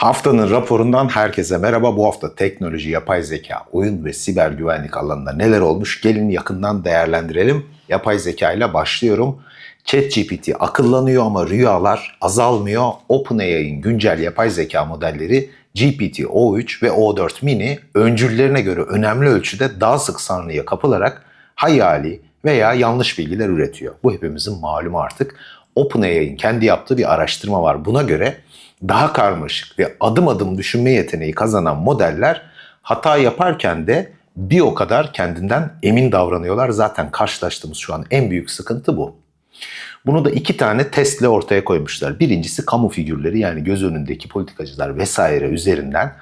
Haftanın raporundan herkese merhaba. Bu hafta teknoloji, yapay zeka, oyun ve siber güvenlik alanında neler olmuş gelin yakından değerlendirelim. Yapay zeka ile başlıyorum. ChatGPT akıllanıyor ama rüyalar azalmıyor. OpenAI'nin güncel yapay zeka modelleri GPT-O3 ve O4 mini öncüllerine göre önemli ölçüde daha sık sanrıya kapılarak hayali veya yanlış bilgiler üretiyor. Bu hepimizin malumu artık. OpenAI'nin kendi yaptığı bir araştırma var. Buna göre daha karmaşık ve adım adım düşünme yeteneği kazanan modeller hata yaparken de bir o kadar kendinden emin davranıyorlar. Zaten karşılaştığımız şu an en büyük sıkıntı bu. Bunu da iki tane testle ortaya koymuşlar. Birincisi kamu figürleri yani göz önündeki politikacılar vesaire üzerinden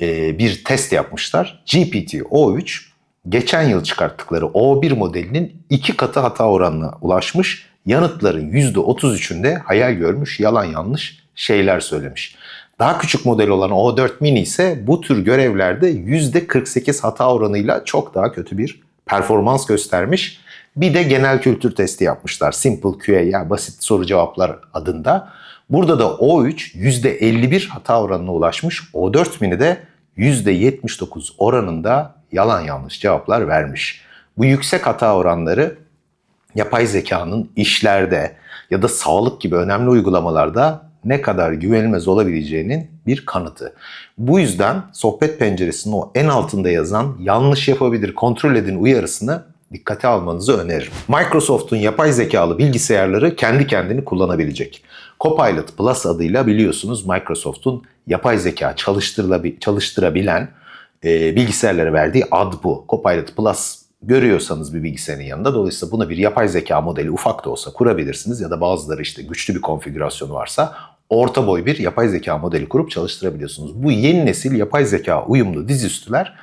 e, bir test yapmışlar. GPT-O3 geçen yıl çıkarttıkları O1 modelinin iki katı hata oranına ulaşmış. Yanıtların %33'ünde hayal görmüş, yalan yanlış şeyler söylemiş. Daha küçük model olan O4 mini ise bu tür görevlerde %48 hata oranıyla çok daha kötü bir performans göstermiş. Bir de genel kültür testi yapmışlar. Simple QA yani basit soru cevaplar adında. Burada da O3 %51 hata oranına ulaşmış. O4 mini de %79 oranında yalan yanlış cevaplar vermiş. Bu yüksek hata oranları yapay zekanın işlerde ya da sağlık gibi önemli uygulamalarda ne kadar güvenilmez olabileceğinin bir kanıtı. Bu yüzden sohbet penceresinin o en altında yazan yanlış yapabilir kontrol edin uyarısını dikkate almanızı öneririm. Microsoft'un yapay zekalı bilgisayarları kendi kendini kullanabilecek. Copilot Plus adıyla biliyorsunuz Microsoft'un yapay zeka çalıştırabilen e, bilgisayarlara verdiği ad bu. Copilot Plus görüyorsanız bir bilgisayarın yanında dolayısıyla buna bir yapay zeka modeli ufak da olsa kurabilirsiniz ya da bazıları işte güçlü bir konfigürasyonu varsa orta boy bir yapay zeka modeli kurup çalıştırabiliyorsunuz. Bu yeni nesil yapay zeka uyumlu dizüstüler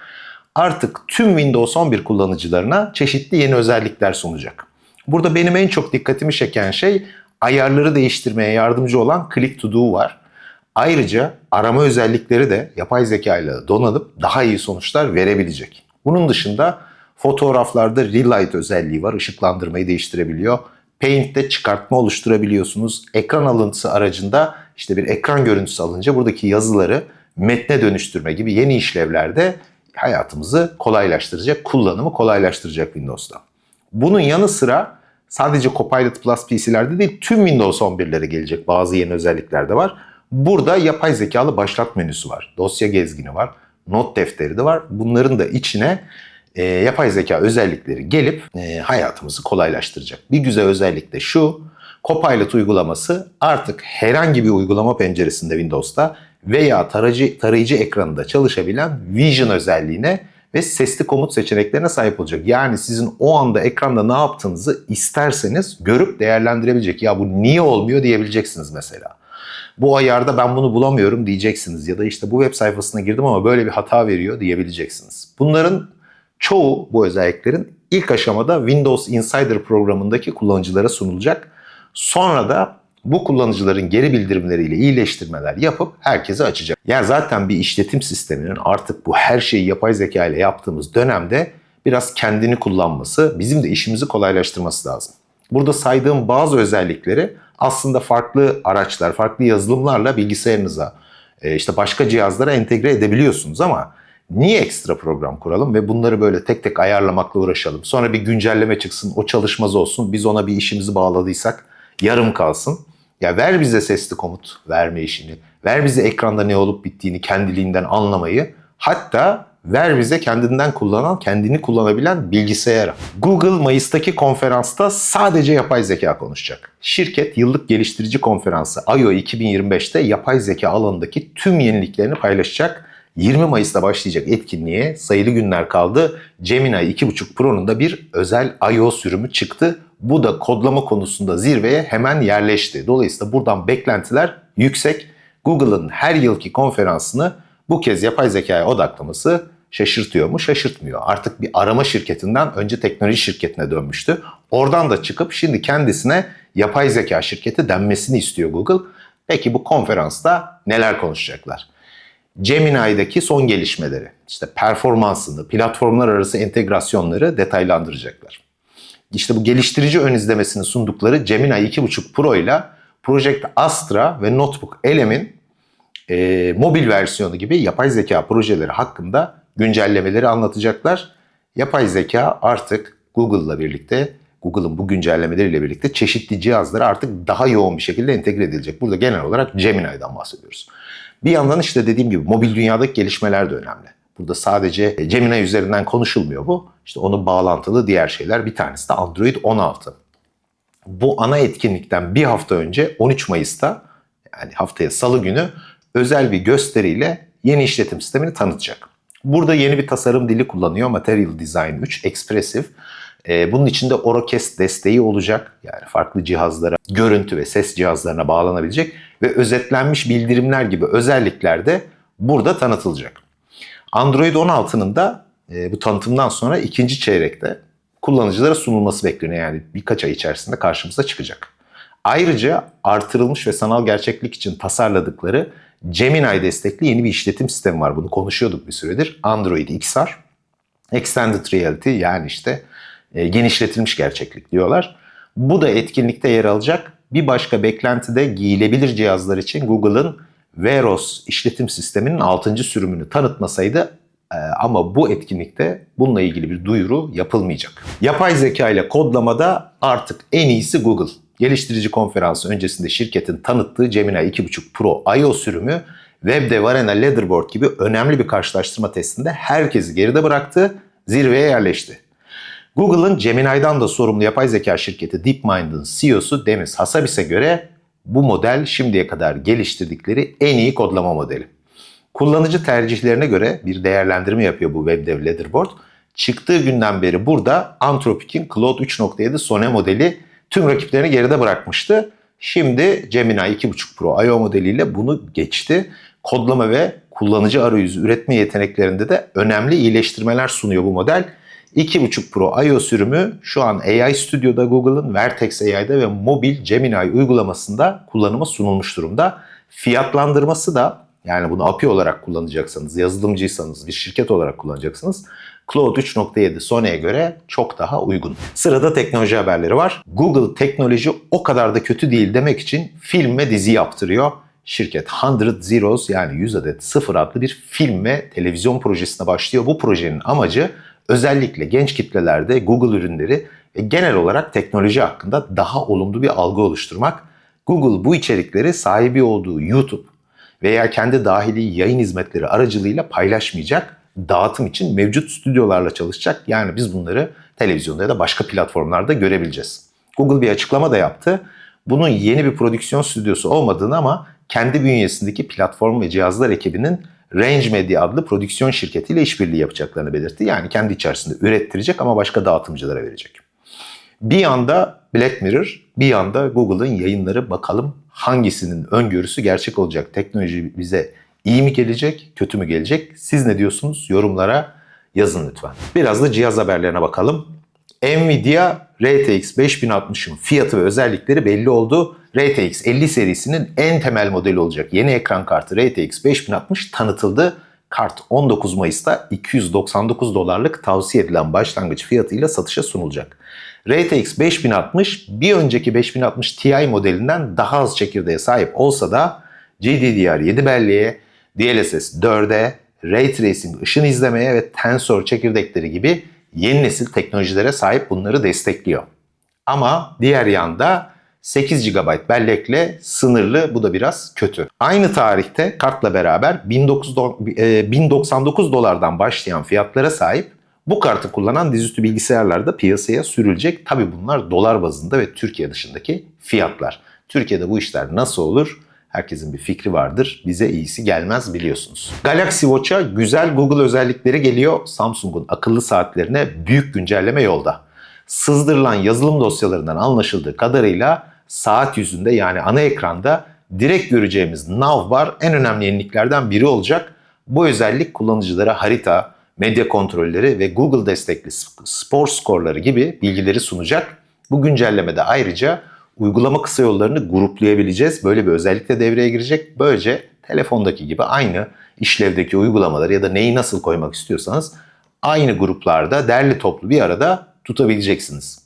artık tüm Windows 11 kullanıcılarına çeşitli yeni özellikler sunacak. Burada benim en çok dikkatimi çeken şey ayarları değiştirmeye yardımcı olan Click to Do var. Ayrıca arama özellikleri de yapay zeka ile donanıp daha iyi sonuçlar verebilecek. Bunun dışında fotoğraflarda Relight özelliği var. Işıklandırmayı değiştirebiliyor. Paint'te çıkartma oluşturabiliyorsunuz. Ekran alıntısı aracında işte bir ekran görüntüsü alınca buradaki yazıları metne dönüştürme gibi yeni işlevlerde hayatımızı kolaylaştıracak, kullanımı kolaylaştıracak Windows'ta. Bunun yanı sıra sadece Copilot Plus PC'lerde değil tüm Windows 11'lere gelecek bazı yeni özellikler de var. Burada yapay zekalı başlat menüsü var. Dosya gezgini var. Not defteri de var. Bunların da içine e, yapay zeka özellikleri gelip e, hayatımızı kolaylaştıracak. Bir güzel özellik de şu. Copilot uygulaması artık herhangi bir uygulama penceresinde Windows'ta veya tarayıcı, tarayıcı ekranında çalışabilen Vision özelliğine ve sesli komut seçeneklerine sahip olacak. Yani sizin o anda ekranda ne yaptığınızı isterseniz görüp değerlendirebilecek. Ya bu niye olmuyor diyebileceksiniz mesela. Bu ayarda ben bunu bulamıyorum diyeceksiniz ya da işte bu web sayfasına girdim ama böyle bir hata veriyor diyebileceksiniz. Bunların çoğu bu özelliklerin ilk aşamada Windows Insider programındaki kullanıcılara sunulacak. Sonra da bu kullanıcıların geri bildirimleriyle iyileştirmeler yapıp herkese açacak. Yani zaten bir işletim sisteminin artık bu her şeyi yapay zeka ile yaptığımız dönemde biraz kendini kullanması, bizim de işimizi kolaylaştırması lazım. Burada saydığım bazı özellikleri aslında farklı araçlar, farklı yazılımlarla bilgisayarınıza, e, işte başka cihazlara entegre edebiliyorsunuz ama niye ekstra program kuralım ve bunları böyle tek tek ayarlamakla uğraşalım? Sonra bir güncelleme çıksın, o çalışmaz olsun, biz ona bir işimizi bağladıysak yarım kalsın. Ya ver bize sesli komut verme işini, ver bize ekranda ne olup bittiğini kendiliğinden anlamayı, hatta ver bize kendinden kullanan, kendini kullanabilen bilgisayara. Google Mayıs'taki konferansta sadece yapay zeka konuşacak. Şirket yıllık geliştirici konferansı I.O. 2025'te yapay zeka alanındaki tüm yeniliklerini paylaşacak. 20 Mayıs'ta başlayacak etkinliğe sayılı günler kaldı. Gemini 2.5 Pro'nun da bir özel I.O. sürümü çıktı. Bu da kodlama konusunda zirveye hemen yerleşti. Dolayısıyla buradan beklentiler yüksek. Google'ın her yılki konferansını bu kez yapay zekaya odaklaması şaşırtıyor mu? Şaşırtmıyor. Artık bir arama şirketinden önce teknoloji şirketine dönmüştü. Oradan da çıkıp şimdi kendisine yapay zeka şirketi denmesini istiyor Google. Peki bu konferansta neler konuşacaklar? Gemini'deki son gelişmeleri, işte performansını, platformlar arası entegrasyonları detaylandıracaklar. İşte bu geliştirici ön izlemesini sundukları Gemini 2.5 Pro ile Project Astra ve Notebook LM'in e, mobil versiyonu gibi yapay zeka projeleri hakkında güncellemeleri anlatacaklar. Yapay zeka artık Google'la birlikte Google'ın bu güncellemeleriyle birlikte çeşitli cihazlara artık daha yoğun bir şekilde entegre edilecek. Burada genel olarak Gemini'den bahsediyoruz. Bir yandan işte dediğim gibi mobil dünyadaki gelişmeler de önemli. Burada sadece Gemini üzerinden konuşulmuyor bu. İşte onun bağlantılı diğer şeyler bir tanesi de Android 16. Bu ana etkinlikten bir hafta önce 13 Mayıs'ta yani haftaya salı günü özel bir gösteriyle yeni işletim sistemini tanıtacak. Burada yeni bir tasarım dili kullanıyor. Material Design 3 Expressive. Ee, bunun içinde Orocast desteği olacak. Yani farklı cihazlara, görüntü ve ses cihazlarına bağlanabilecek ve özetlenmiş bildirimler gibi özellikler de burada tanıtılacak. Android 16'nın da e, bu tanıtımdan sonra ikinci çeyrekte kullanıcılara sunulması bekleniyor. Yani birkaç ay içerisinde karşımıza çıkacak. Ayrıca artırılmış ve sanal gerçeklik için tasarladıkları Gemini destekli yeni bir işletim sistemi var. Bunu konuşuyorduk bir süredir. Android XR. Extended Reality yani işte e, genişletilmiş gerçeklik diyorlar. Bu da etkinlikte yer alacak. Bir başka beklenti de giyilebilir cihazlar için Google'ın Veros işletim sisteminin 6. sürümünü tanıtmasaydı e, ama bu etkinlikte bununla ilgili bir duyuru yapılmayacak. Yapay zeka ile kodlamada artık en iyisi Google. Geliştirici konferansı öncesinde şirketin tanıttığı Gemini 2.5 Pro I.O. sürümü Webdev Arena Leaderboard gibi önemli bir karşılaştırma testinde herkesi geride bıraktı, zirveye yerleşti. Google'ın Gemini'den da sorumlu yapay zeka şirketi DeepMind'ın CEO'su Demis Hassabis'e göre bu model şimdiye kadar geliştirdikleri en iyi kodlama modeli. Kullanıcı tercihlerine göre bir değerlendirme yapıyor bu WebDev Leaderboard. Çıktığı günden beri burada Anthropic'in Claude 3.7 Sone modeli tüm rakiplerini geride bırakmıştı. Şimdi Gemini 2.5 Pro I.O. modeliyle bunu geçti. Kodlama ve kullanıcı arayüzü üretme yeteneklerinde de önemli iyileştirmeler sunuyor bu model. 2.5 Pro I.O. sürümü şu an AI Studio'da Google'ın Vertex AI'da ve mobil Gemini uygulamasında kullanıma sunulmuş durumda. Fiyatlandırması da yani bunu API olarak kullanacaksanız, yazılımcıysanız, bir şirket olarak kullanacaksınız. Cloud 3.7 Sony'e göre çok daha uygun. Sırada teknoloji haberleri var. Google teknoloji o kadar da kötü değil demek için film ve dizi yaptırıyor. Şirket 100 Zeros yani 100 adet sıfır adlı bir film ve televizyon projesine başlıyor. Bu projenin amacı özellikle genç kitlelerde Google ürünleri ve genel olarak teknoloji hakkında daha olumlu bir algı oluşturmak. Google bu içerikleri sahibi olduğu YouTube veya kendi dahili yayın hizmetleri aracılığıyla paylaşmayacak. Dağıtım için mevcut stüdyolarla çalışacak. Yani biz bunları televizyonda ya da başka platformlarda görebileceğiz. Google bir açıklama da yaptı. Bunun yeni bir prodüksiyon stüdyosu olmadığını ama kendi bünyesindeki platform ve cihazlar ekibinin Range Media adlı prodüksiyon şirketiyle işbirliği yapacaklarını belirtti. Yani kendi içerisinde ürettirecek ama başka dağıtımcılara verecek. Bir yanda Black Mirror, bir yanda Google'ın yayınları bakalım hangisinin öngörüsü gerçek olacak? Teknoloji bize iyi mi gelecek, kötü mü gelecek? Siz ne diyorsunuz? Yorumlara yazın lütfen. Biraz da cihaz haberlerine bakalım. Nvidia RTX 5060'ın fiyatı ve özellikleri belli oldu. RTX 50 serisinin en temel modeli olacak yeni ekran kartı RTX 5060 tanıtıldı. Kart 19 Mayıs'ta 299 dolarlık tavsiye edilen başlangıç fiyatıyla satışa sunulacak. RTX 5060 bir önceki 5060 Ti modelinden daha az çekirdeğe sahip olsa da GDDR7 belleğe, DLSS 4'e, Ray Tracing ışın izlemeye ve Tensor çekirdekleri gibi yeni nesil teknolojilere sahip bunları destekliyor. Ama diğer yanda 8 GB bellekle sınırlı bu da biraz kötü. Aynı tarihte kartla beraber 1099 dolardan başlayan fiyatlara sahip bu kartı kullanan dizüstü bilgisayarlar piyasaya sürülecek. Tabi bunlar dolar bazında ve Türkiye dışındaki fiyatlar. Türkiye'de bu işler nasıl olur? Herkesin bir fikri vardır. Bize iyisi gelmez biliyorsunuz. Galaxy Watch'a güzel Google özellikleri geliyor. Samsung'un akıllı saatlerine büyük güncelleme yolda. Sızdırılan yazılım dosyalarından anlaşıldığı kadarıyla saat yüzünde yani ana ekranda direkt göreceğimiz navbar en önemli yeniliklerden biri olacak. Bu özellik kullanıcılara harita, medya kontrolleri ve Google destekli spor skorları gibi bilgileri sunacak. Bu güncellemede ayrıca uygulama kısa yollarını gruplayabileceğiz. Böyle bir özellik de devreye girecek. Böylece telefondaki gibi aynı işlevdeki uygulamaları ya da neyi nasıl koymak istiyorsanız aynı gruplarda derli toplu bir arada tutabileceksiniz.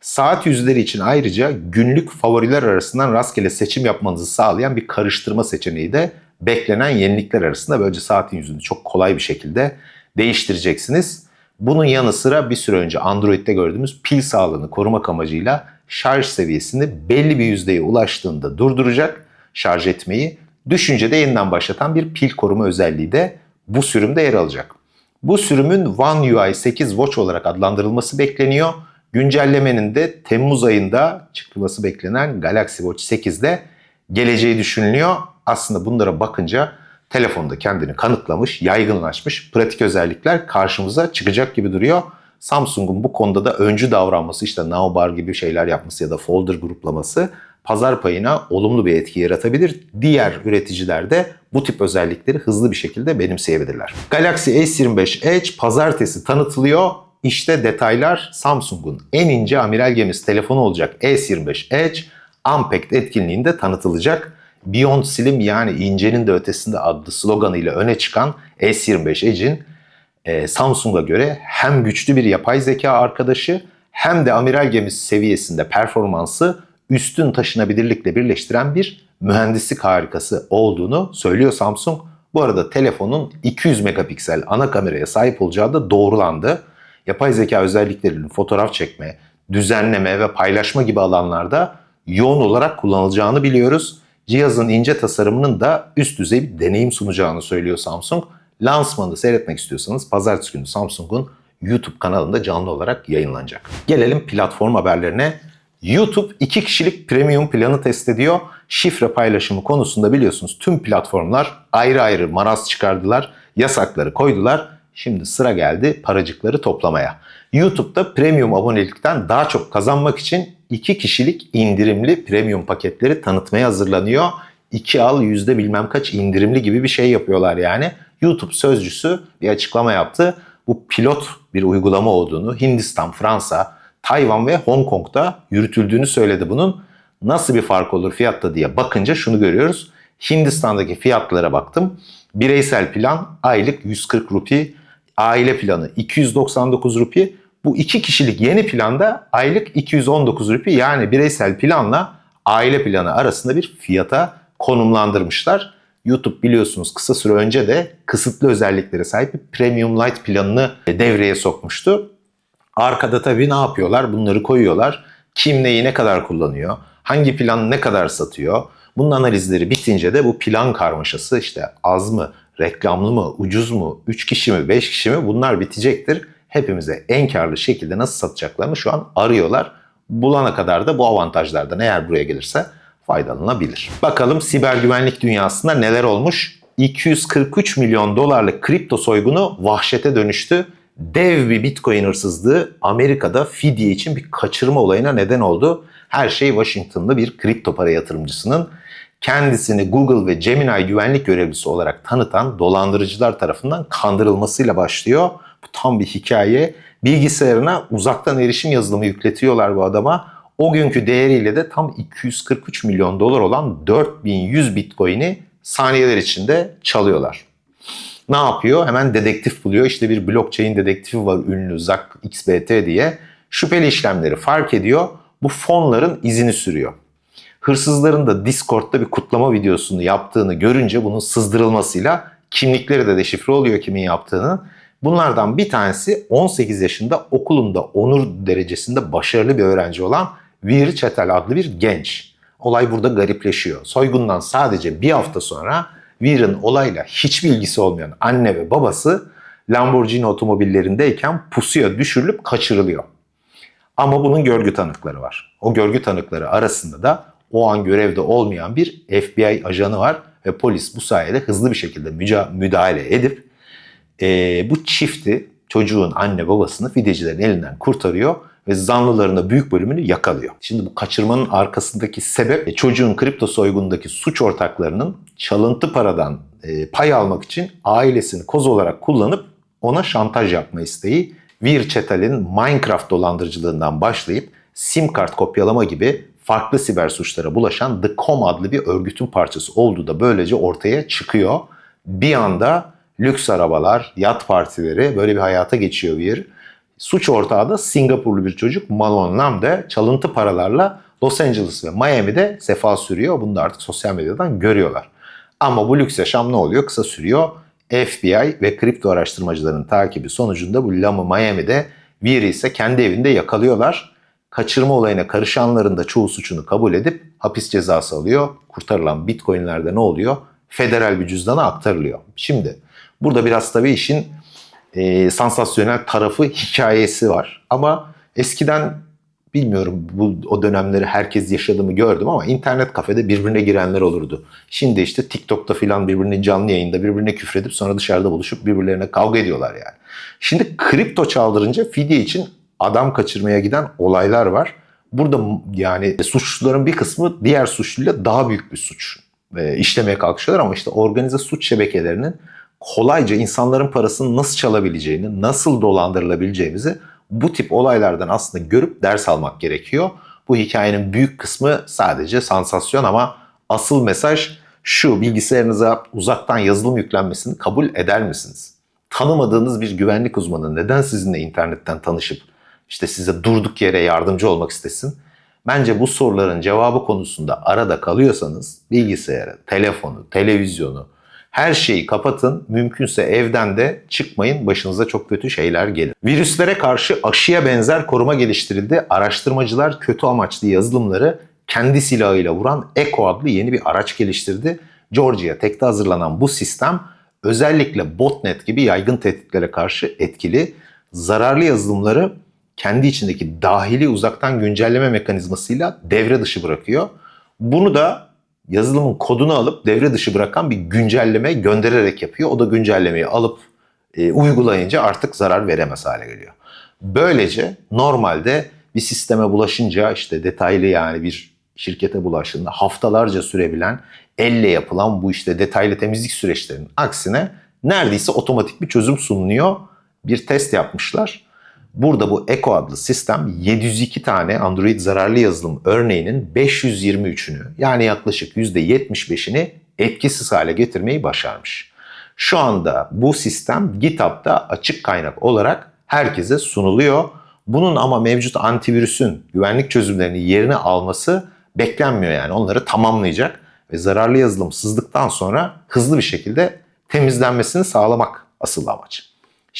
Saat yüzleri için ayrıca günlük favoriler arasından rastgele seçim yapmanızı sağlayan bir karıştırma seçeneği de beklenen yenilikler arasında böylece saatin yüzünü çok kolay bir şekilde değiştireceksiniz. Bunun yanı sıra bir süre önce Android'de gördüğümüz pil sağlığını korumak amacıyla şarj seviyesini belli bir yüzdeye ulaştığında durduracak şarj etmeyi. Düşünce de yeniden başlatan bir pil koruma özelliği de bu sürümde yer alacak. Bu sürümün One UI 8 Watch olarak adlandırılması bekleniyor. Güncellemenin de Temmuz ayında çıkması beklenen Galaxy Watch 8'de geleceği düşünülüyor. Aslında bunlara bakınca telefonda kendini kanıtlamış, yaygınlaşmış pratik özellikler karşımıza çıkacak gibi duruyor. Samsung'un bu konuda da öncü davranması işte Nowbar gibi şeyler yapması ya da folder gruplaması pazar payına olumlu bir etki yaratabilir. Diğer üreticiler de bu tip özellikleri hızlı bir şekilde benimseyebilirler. Galaxy S25 Edge pazartesi tanıtılıyor. İşte detaylar Samsung'un en ince amiral gemisi telefonu olacak S25 Edge Unpacked etkinliğinde tanıtılacak. Beyond Slim yani incenin de ötesinde adlı sloganıyla öne çıkan S25 Edge'in e, Samsung'a göre hem güçlü bir yapay zeka arkadaşı hem de amiral gemisi seviyesinde performansı üstün taşınabilirlikle birleştiren bir mühendislik harikası olduğunu söylüyor Samsung. Bu arada telefonun 200 megapiksel ana kameraya sahip olacağı da doğrulandı. Yapay zeka özelliklerinin fotoğraf çekme, düzenleme ve paylaşma gibi alanlarda yoğun olarak kullanılacağını biliyoruz. Cihazın ince tasarımının da üst düzey bir deneyim sunacağını söylüyor Samsung. Lansmanı seyretmek istiyorsanız pazartesi günü Samsung'un YouTube kanalında canlı olarak yayınlanacak. Gelelim platform haberlerine. YouTube iki kişilik premium planı test ediyor. Şifre paylaşımı konusunda biliyorsunuz tüm platformlar ayrı ayrı maraz çıkardılar, yasakları koydular. Şimdi sıra geldi paracıkları toplamaya. YouTube'da premium abonelikten daha çok kazanmak için iki kişilik indirimli premium paketleri tanıtmaya hazırlanıyor. İki al yüzde bilmem kaç indirimli gibi bir şey yapıyorlar yani. YouTube sözcüsü bir açıklama yaptı. Bu pilot bir uygulama olduğunu Hindistan, Fransa, Tayvan ve Hong Kong'da yürütüldüğünü söyledi bunun. Nasıl bir fark olur fiyatta diye bakınca şunu görüyoruz. Hindistan'daki fiyatlara baktım. Bireysel plan aylık 140 rupi, aile planı 299 rupi. Bu iki kişilik yeni planda aylık 219 rupi yani bireysel planla aile planı arasında bir fiyata konumlandırmışlar. YouTube biliyorsunuz kısa süre önce de kısıtlı özelliklere sahip bir Premium Lite planını devreye sokmuştu. Arkada tabii ne yapıyorlar? Bunları koyuyorlar. Kim neyi ne kadar kullanıyor? Hangi plan ne kadar satıyor? Bunun analizleri bitince de bu plan karmaşası işte az mı, reklamlı mı, ucuz mu, 3 kişi mi, 5 kişi mi bunlar bitecektir. Hepimize en karlı şekilde nasıl satacaklarını şu an arıyorlar. Bulana kadar da bu avantajlardan eğer buraya gelirse faydalanabilir. Bakalım siber güvenlik dünyasında neler olmuş? 243 milyon dolarlık kripto soygunu vahşete dönüştü. Dev bir bitcoin hırsızlığı Amerika'da fidye için bir kaçırma olayına neden oldu. Her şey Washington'da bir kripto para yatırımcısının kendisini Google ve Gemini güvenlik görevlisi olarak tanıtan dolandırıcılar tarafından kandırılmasıyla başlıyor. Bu tam bir hikaye. Bilgisayarına uzaktan erişim yazılımı yükletiyorlar bu adama. O günkü değeriyle de tam 243 milyon dolar olan 4100 bitcoin'i saniyeler içinde çalıyorlar. Ne yapıyor? Hemen dedektif buluyor. İşte bir blockchain dedektifi var ünlü Zak XBT diye. Şüpheli işlemleri fark ediyor. Bu fonların izini sürüyor. Hırsızların da Discord'da bir kutlama videosunu yaptığını görünce bunun sızdırılmasıyla kimlikleri de deşifre oluyor kimin yaptığını. Bunlardan bir tanesi 18 yaşında okulunda onur derecesinde başarılı bir öğrenci olan Vir Çetel adlı bir genç. Olay burada garipleşiyor. Soygundan sadece bir hafta sonra Vir'in olayla hiçbir ilgisi olmayan anne ve babası Lamborghini otomobillerindeyken pusuya düşürülüp kaçırılıyor. Ama bunun görgü tanıkları var. O görgü tanıkları arasında da o an görevde olmayan bir FBI ajanı var ve polis bu sayede hızlı bir şekilde müdahale edip e, bu çifti çocuğun anne babasını fidecilerin elinden kurtarıyor ve zanlıların büyük bölümünü yakalıyor. Şimdi bu kaçırmanın arkasındaki sebep e, çocuğun kripto soygunundaki suç ortaklarının çalıntı paradan e, pay almak için ailesini koz olarak kullanıp ona şantaj yapma isteği. Vir Çetal'in Minecraft dolandırıcılığından başlayıp sim kart kopyalama gibi farklı siber suçlara bulaşan The Com adlı bir örgütün parçası olduğu da böylece ortaya çıkıyor. Bir anda lüks arabalar, yat partileri böyle bir hayata geçiyor Vir Suç ortağı da Singapurlu bir çocuk Malone Lam de çalıntı paralarla Los Angeles ve Miami'de sefa sürüyor. Bunu da artık sosyal medyadan görüyorlar. Ama bu lüks yaşam ne oluyor? Kısa sürüyor. FBI ve kripto araştırmacıların takibi sonucunda bu Lamı Miami'de Viri ise kendi evinde yakalıyorlar. Kaçırma olayına karışanların da çoğu suçunu kabul edip hapis cezası alıyor. Kurtarılan bitcoinlerde ne oluyor? Federal bir cüzdana aktarılıyor. Şimdi burada biraz tabii işin e, sansasyonel tarafı hikayesi var. Ama eskiden bilmiyorum bu o dönemleri herkes yaşadı mı gördüm ama internet kafede birbirine girenler olurdu. Şimdi işte TikTok'ta filan birbirinin canlı yayında birbirine küfredip sonra dışarıda buluşup birbirlerine kavga ediyorlar yani. Şimdi kripto çaldırınca fidye için adam kaçırmaya giden olaylar var. Burada yani suçluların bir kısmı diğer suçluyla daha büyük bir suç e, işlemeye kalkışıyorlar ama işte organize suç şebekelerinin kolayca insanların parasını nasıl çalabileceğini, nasıl dolandırılabileceğimizi bu tip olaylardan aslında görüp ders almak gerekiyor. Bu hikayenin büyük kısmı sadece sansasyon ama asıl mesaj şu bilgisayarınıza uzaktan yazılım yüklenmesini kabul eder misiniz? Tanımadığınız bir güvenlik uzmanı neden sizinle internetten tanışıp işte size durduk yere yardımcı olmak istesin? Bence bu soruların cevabı konusunda arada kalıyorsanız bilgisayarı, telefonu, televizyonu, her şeyi kapatın. Mümkünse evden de çıkmayın. Başınıza çok kötü şeyler gelir. Virüslere karşı aşıya benzer koruma geliştirildi. Araştırmacılar kötü amaçlı yazılımları kendi silahıyla vuran Echo adlı yeni bir araç geliştirdi. Georgia Tech'te hazırlanan bu sistem özellikle botnet gibi yaygın tehditlere karşı etkili. Zararlı yazılımları kendi içindeki dahili uzaktan güncelleme mekanizmasıyla devre dışı bırakıyor. Bunu da yazılımın kodunu alıp devre dışı bırakan bir güncelleme göndererek yapıyor. O da güncellemeyi alıp e, uygulayınca artık zarar veremez hale geliyor. Böylece normalde bir sisteme bulaşınca işte detaylı yani bir şirkete bulaştığında haftalarca sürebilen elle yapılan bu işte detaylı temizlik süreçlerinin aksine neredeyse otomatik bir çözüm sunuluyor. Bir test yapmışlar. Burada bu Echo adlı sistem 702 tane Android zararlı yazılım örneğinin 523'ünü yani yaklaşık %75'ini etkisiz hale getirmeyi başarmış. Şu anda bu sistem GitHub'da açık kaynak olarak herkese sunuluyor. Bunun ama mevcut antivirüsün güvenlik çözümlerini yerine alması beklenmiyor yani. Onları tamamlayacak ve zararlı yazılım sızdıktan sonra hızlı bir şekilde temizlenmesini sağlamak asıl amaç.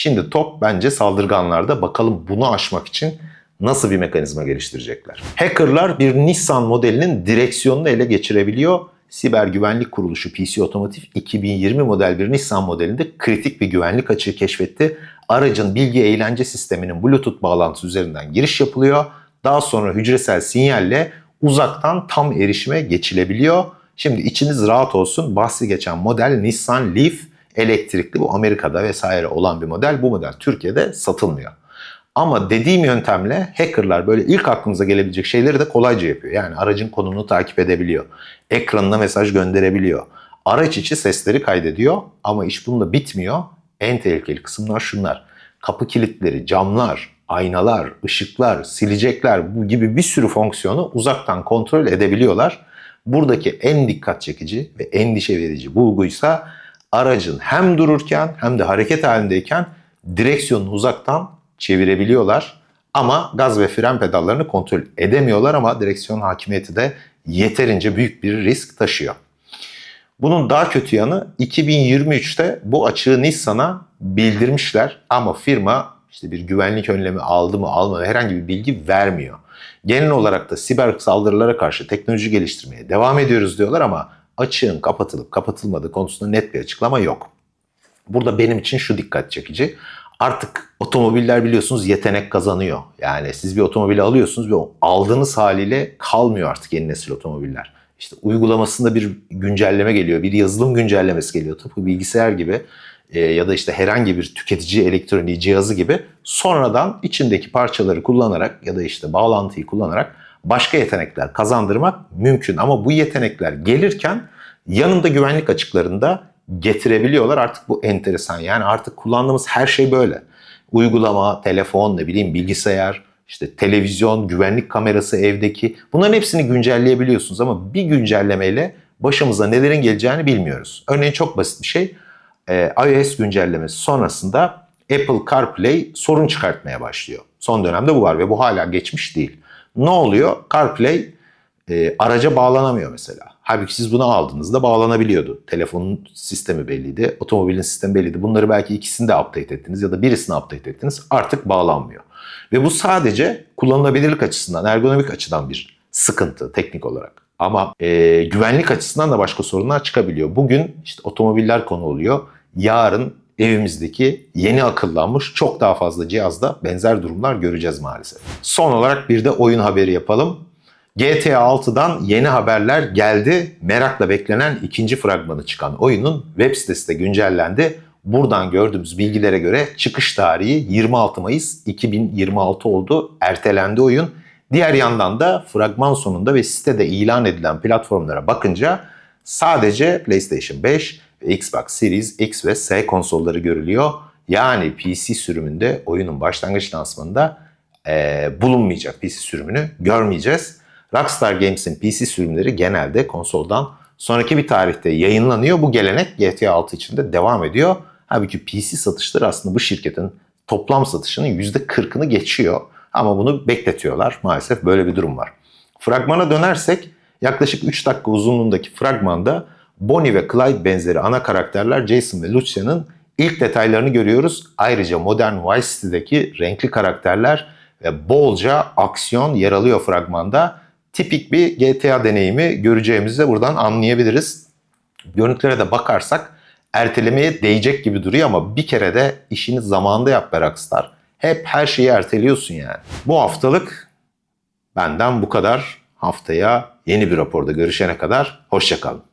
Şimdi top bence saldırganlarda bakalım bunu aşmak için nasıl bir mekanizma geliştirecekler. Hackerlar bir Nissan modelinin direksiyonunu ele geçirebiliyor. Siber Güvenlik Kuruluşu PC Otomotiv 2020 model bir Nissan modelinde kritik bir güvenlik açığı keşfetti. Aracın bilgi eğlence sisteminin Bluetooth bağlantısı üzerinden giriş yapılıyor. Daha sonra hücresel sinyalle uzaktan tam erişime geçilebiliyor. Şimdi içiniz rahat olsun. Bahsi geçen model Nissan Leaf elektrikli bu Amerika'da vesaire olan bir model. Bu model Türkiye'de satılmıyor. Ama dediğim yöntemle hackerlar böyle ilk aklınıza gelebilecek şeyleri de kolayca yapıyor. Yani aracın konumunu takip edebiliyor. Ekranına mesaj gönderebiliyor. Araç içi sesleri kaydediyor ama iş bununla bitmiyor. En tehlikeli kısımlar şunlar. Kapı kilitleri, camlar, aynalar, ışıklar, silecekler bu gibi bir sürü fonksiyonu uzaktan kontrol edebiliyorlar. Buradaki en dikkat çekici ve endişe verici bulguysa aracın hem dururken hem de hareket halindeyken direksiyonunu uzaktan çevirebiliyorlar. Ama gaz ve fren pedallarını kontrol edemiyorlar ama direksiyon hakimiyeti de yeterince büyük bir risk taşıyor. Bunun daha kötü yanı 2023'te bu açığı Nissan'a bildirmişler ama firma işte bir güvenlik önlemi aldı mı almadı herhangi bir bilgi vermiyor. Genel olarak da siber saldırılara karşı teknoloji geliştirmeye devam ediyoruz diyorlar ama açığın kapatılıp kapatılmadığı konusunda net bir açıklama yok. Burada benim için şu dikkat çekici. Artık otomobiller biliyorsunuz yetenek kazanıyor. Yani siz bir otomobili alıyorsunuz ve aldığınız haliyle kalmıyor artık yeni nesil otomobiller. İşte uygulamasında bir güncelleme geliyor, bir yazılım güncellemesi geliyor. Tıpkı bilgisayar gibi e, ya da işte herhangi bir tüketici elektroniği cihazı gibi sonradan içindeki parçaları kullanarak ya da işte bağlantıyı kullanarak başka yetenekler kazandırmak mümkün. Ama bu yetenekler gelirken yanında güvenlik açıklarında getirebiliyorlar. Artık bu enteresan. Yani artık kullandığımız her şey böyle. Uygulama, telefon, ne bileyim bilgisayar, işte televizyon, güvenlik kamerası evdeki bunların hepsini güncelleyebiliyorsunuz ama bir güncellemeyle başımıza nelerin geleceğini bilmiyoruz. Örneğin çok basit bir şey. Ee, iOS güncellemesi sonrasında Apple CarPlay sorun çıkartmaya başlıyor. Son dönemde bu var ve bu hala geçmiş değil. Ne oluyor? CarPlay e, araca bağlanamıyor mesela. Halbuki siz bunu aldığınızda bağlanabiliyordu. Telefonun sistemi belliydi, otomobilin sistemi belliydi. Bunları belki ikisini de update ettiniz ya da birisini update ettiniz. Artık bağlanmıyor. Ve bu sadece kullanılabilirlik açısından, ergonomik açıdan bir sıkıntı teknik olarak. Ama e, güvenlik açısından da başka sorunlar çıkabiliyor. Bugün işte otomobiller konu oluyor. Yarın evimizdeki yeni akıllanmış çok daha fazla cihazda benzer durumlar göreceğiz maalesef. Son olarak bir de oyun haberi yapalım. GTA 6'dan yeni haberler geldi. Merakla beklenen ikinci fragmanı çıkan oyunun web sitesi de güncellendi. Buradan gördüğümüz bilgilere göre çıkış tarihi 26 Mayıs 2026 oldu. Ertelendi oyun. Diğer yandan da fragman sonunda ve sitede ilan edilen platformlara bakınca sadece PlayStation 5 ve Xbox Series X ve S konsolları görülüyor. Yani PC sürümünde oyunun başlangıç lansmanında eee, bulunmayacak PC sürümünü görmeyeceğiz. Rockstar Games'in PC sürümleri genelde konsoldan sonraki bir tarihte yayınlanıyor. Bu gelenek GTA 6 için de devam ediyor. Halbuki PC satışları aslında bu şirketin toplam satışının %40'ını geçiyor. Ama bunu bekletiyorlar. Maalesef böyle bir durum var. Fragmana dönersek yaklaşık 3 dakika uzunluğundaki fragmanda Bonnie ve Clyde benzeri ana karakterler Jason ve Lucia'nın ilk detaylarını görüyoruz. Ayrıca modern Vice City'deki renkli karakterler ve bolca aksiyon yer alıyor fragmanda. Tipik bir GTA deneyimi göreceğimizi de buradan anlayabiliriz. Görüntülere de bakarsak ertelemeye değecek gibi duruyor ama bir kere de işini zamanında yap be Rockstar. Hep her şeyi erteliyorsun yani. Bu haftalık benden bu kadar. Haftaya yeni bir raporda görüşene kadar hoşçakalın.